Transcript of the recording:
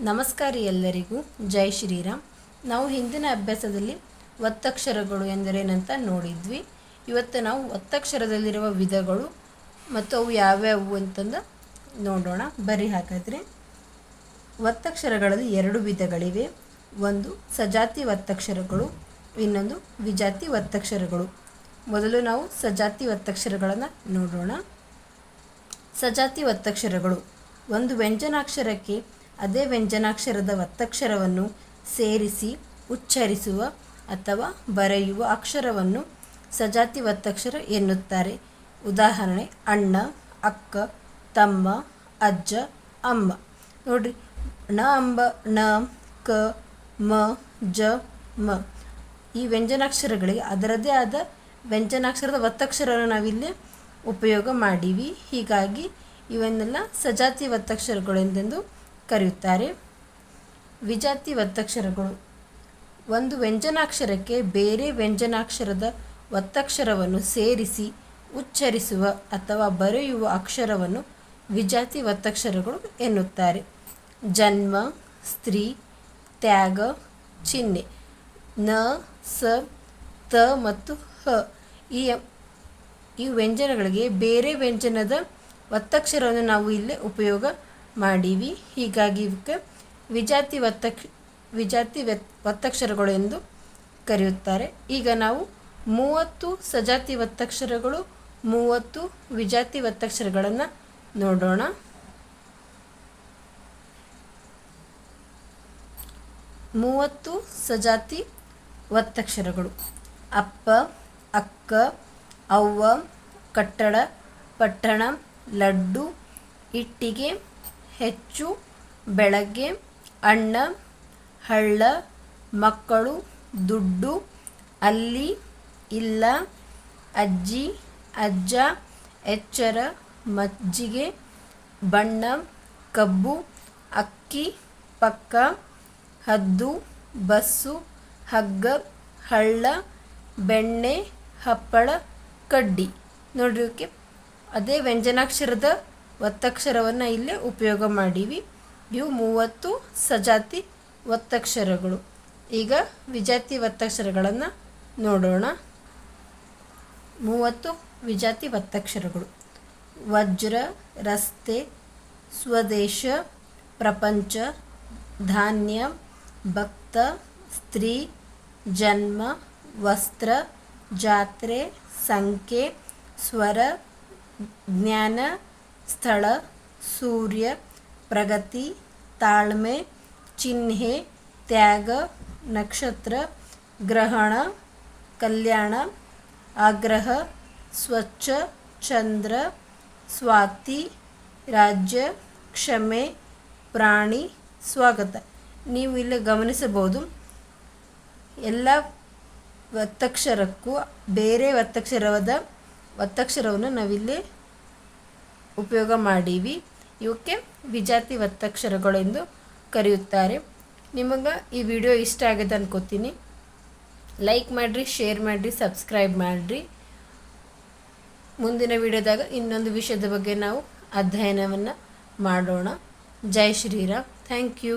ನಮಸ್ಕಾರ ಎಲ್ಲರಿಗೂ. ಜೈ ಶ್ರೀರಾಮ್. ನಾವು ಹಿಂದಿನ ಅಭ್ಯಾಸದಲ್ಲಿ ಒತ್ತಕ್ಷರಗಳು ಎಂದರೇನಂತ ನೋಡಿದ್ವಿ. ಇವತ್ತು ನಾವು ಒತ್ತಕ್ಷರದಲ್ಲಿರುವ ವಿಧಗಳು ಮತ್ತು ಅವು ಯಾವ್ಯಾವು ಅಂತಂದು ನೋಡೋಣ. ಬರೀ ಹಾಗಾದರೆ ಒತ್ತಕ್ಷರಗಳಲ್ಲಿ ಎರಡು ವಿಧಗಳಿವೆ. ಒಂದು ಸಜಾತಿ ಒತ್ತಕ್ಷರಗಳು, ಇನ್ನೊಂದು ವಿಜಾತಿ ಒತ್ತಕ್ಷರಗಳು. ಮೊದಲು ನಾವು ಸಜಾತಿ ಒತ್ತಕ್ಷರಗಳನ್ನು ನೋಡೋಣ. ಸಜಾತಿ ಒತ್ತಕ್ಷರಗಳು. ಒಂದು ವ್ಯಂಜನಾಕ್ಷರಕ್ಕೆ ಅದೇ ವ್ಯಂಜನಾಕ್ಷರದ ಒತ್ತಕ್ಷರವನ್ನು ಸೇರಿಸಿ, ಉಚ್ಚರಿಸುವ ಅಥವಾ ಬರೆಯುವ ಅಕ್ಷರವನ್ನು ಸಜಾತಿ ಒತ್ತಕ್ಷರ ಎನ್ನುತ್ತಾರೆ. ಉದಾಹರಣೆ, ಅಣ್ಣ, ಅಕ್ಕ, ತಮ್ಮ, ಅಜ್ಜ, ಅಮ್ಮ. ನೋಡ್ರಿ, ಣ, ಅಂಬ, ಣ, ಕ, ಮ, ಜ, ಮ. ಈ ವ್ಯಂಜನಾಕ್ಷರಗಳಿಗೆ ಅದರದೇ ಆದ ವ್ಯಂಜನಾಕ್ಷರದ ಒತ್ತಕ್ಷರವನ್ನು ನಾವಿಲ್ಲಿ ಉಪಯೋಗ ಮಾಡೀವಿ. ಹೀಗಾಗಿ, ಇವನ್ನೆಲ್ಲ ಸಜಾತಿ ಒತ್ತಕ್ಷರಗಳು ಎಂದೆಂದು ಕರೆಯುತ್ತಾರೆ. ವಿಜಾತಿ ಒತ್ತಕ್ಷರಗಳು ಒಂದು ವ್ಯಂಜನಾಕ್ಷರಕ್ಕೆ ಬೇರೆ ವ್ಯಂಜನಾಕ್ಷರದ ಒತ್ತಕ್ಷರವನ್ನು ಸೇರಿಸಿ ಉಚ್ಚರಿಸುವ ಅಥವಾ ಬರೆಯುವ ಅಕ್ಷರವನ್ನು ವಿಜಾತಿ ಒತ್ತಕ್ಷರಗಳು ಎನ್ನುತ್ತಾರೆ. ಜನ್ಮ, ಸ್ತ್ರೀ, ತ್ಯಾಗ, ಚಿಹ್ನೆ. ನ, ಸ, ತ ಮತ್ತು ಹ. ಈ ಈ ವ್ಯಂಜನಗಳಿಗೆ ಬೇರೆ ವ್ಯಂಜನದ ಒತ್ತಕ್ಷರವನ್ನು ನಾವು ಇಲ್ಲೇ ಉಪಯೋಗ ಮಾಡೀವಿ. ಹೀಗಾಗಿ ಇವಕ್ಕೆ ವಿಜಾತಿ ಒತ್ತಕ್ಷ ವಿಜಾತಿ ಒತ್ತಕ್ಷರಗಳು ಎಂದು ಕರೆಯುತ್ತಾರೆ. ಈಗ ನಾವು ಮೂವತ್ತು ಸಜಾತಿ ಒತ್ತಕ್ಷರಗಳು ಮೂವತ್ತು ವಿಜಾತಿ ಒತ್ತಕ್ಷರಗಳನ್ನು ನೋಡೋಣ. ಮೂವತ್ತು ಸಜಾತಿ ಒತ್ತಕ್ಷರಗಳು ಅಪ್ಪ, ಅಕ್ಕ, ಅವ್ವ, ಕಟ್ಟಡ, ಪಟ್ಟಣ, ಲಡ್ಡು, ಇಟ್ಟಿಗೆ ಹೆಚ್ಚು ಬೆಳಗ್ಗೆ ಅಣ್ಣ ಹಳ್ಳ, ಮಕ್ಕಳು, ದುಡ್ಡು, ಅಲ್ಲಿ, ಇಲ್ಲ, ಅಜ್ಜಿ, ಅಜ್ಜ, ಎಚ್ಚರ, ಮಜ್ಜಿಗೆ, ಬಣ್ಣ, ಕಬ್ಬು, ಅಕ್ಕಿ, ಪಕ್ಕ, ಹದ್ದು, ಬಸ್ಸು, ಹಗ್ಗ, ಹಳ್ಳ, ಬೆಣ್ಣೆ, ಹಪ್ಪಳ, ಕಡ್ಡಿ. ನೋಡ್ರಿ ಅದೇ ವ್ಯಂಜನಾಕ್ಷರದ ಒತ್ತಕ್ಷರವನ್ನು ಇಲ್ಲೇ ಉಪಯೋಗ ಮಾಡೀವಿ. ಇವು ಮೂವತ್ತು ಸಜಾತಿ ಒತ್ತಕ್ಷರಗಳು. ಈಗ ವಿಜಾತಿ ಒತ್ತಕ್ಷರಗಳನ್ನು ನೋಡೋಣ. ಮೂವತ್ತು ವಿಜಾತಿ ಒತ್ತಕ್ಷರಗಳು. ವಜ್ರ, ರಸ್ತೆ, ಸ್ವದೇಶ, ಪ್ರಪಂಚ, ಧಾನ್ಯ, ಭಕ್ತ, ಸ್ತ್ರೀ, ಜನ್ಮ, ವಸ್ತ್ರ, ಜಾತ್ರೆ, ಸಂಖ್ಯೆ, ಸ್ವರ, ಜ್ಞಾನ ಸ್ಥಳ, ಸೂರ್ಯ, ಪ್ರಗತಿ, ತಾಳ್ಮೆ, ಚಿಹ್ನೆ, ತ್ಯಾಗ, ನಕ್ಷತ್ರ, ಗ್ರಹಣ, ಕಲ್ಯಾಣ, ಆಗ್ರಹ, ಸ್ವಚ್ಛ, ಚಂದ್ರ, ಸ್ವಾತಿ, ರಾಜ್ಯ, ಕ್ಷಮೆ, ಪ್ರಾಣಿ, ಸ್ವಾಗತ. ನೀವು ಇಲ್ಲಿ ಗಮನಿಸಬಹುದು, ಎಲ್ಲ ಒತ್ತಕ್ಷರಕ್ಕೂ ಬೇರೆ ಒತ್ತಕ್ಷರವಾದ ಒತ್ತಕ್ಷರವನ್ನು ನಾವಿಲ್ಲಿ ಉಪಯೋಗ ಮಾಡೀವಿ. ಇವಕ್ಕೆ ವಿಜಾತಿ ಒತ್ತಕ್ಷರಗಳೆಂದು ಕರೆಯುತ್ತಾರೆ. ನಿಮಗೆ ಈ ವಿಡಿಯೋ ಇಷ್ಟ ಆಗಿದೆ ಅನ್ಕೋತೀನಿ. ಲೈಕ್ ಮಾಡಿರಿ, ಶೇರ್ ಮಾಡಿರಿ, ಸಬ್ಸ್ಕ್ರೈಬ್ ಮಾಡಿರಿ. ಮುಂದಿನ ವಿಡಿಯೋದಾಗ ಇನ್ನೊಂದು ವಿಷಯದ ಬಗ್ಗೆ ನಾವು ಅಧ್ಯಯನವನ್ನು ಮಾಡೋಣ. ಜೈ ಶ್ರೀರಾಮ್. Thank you.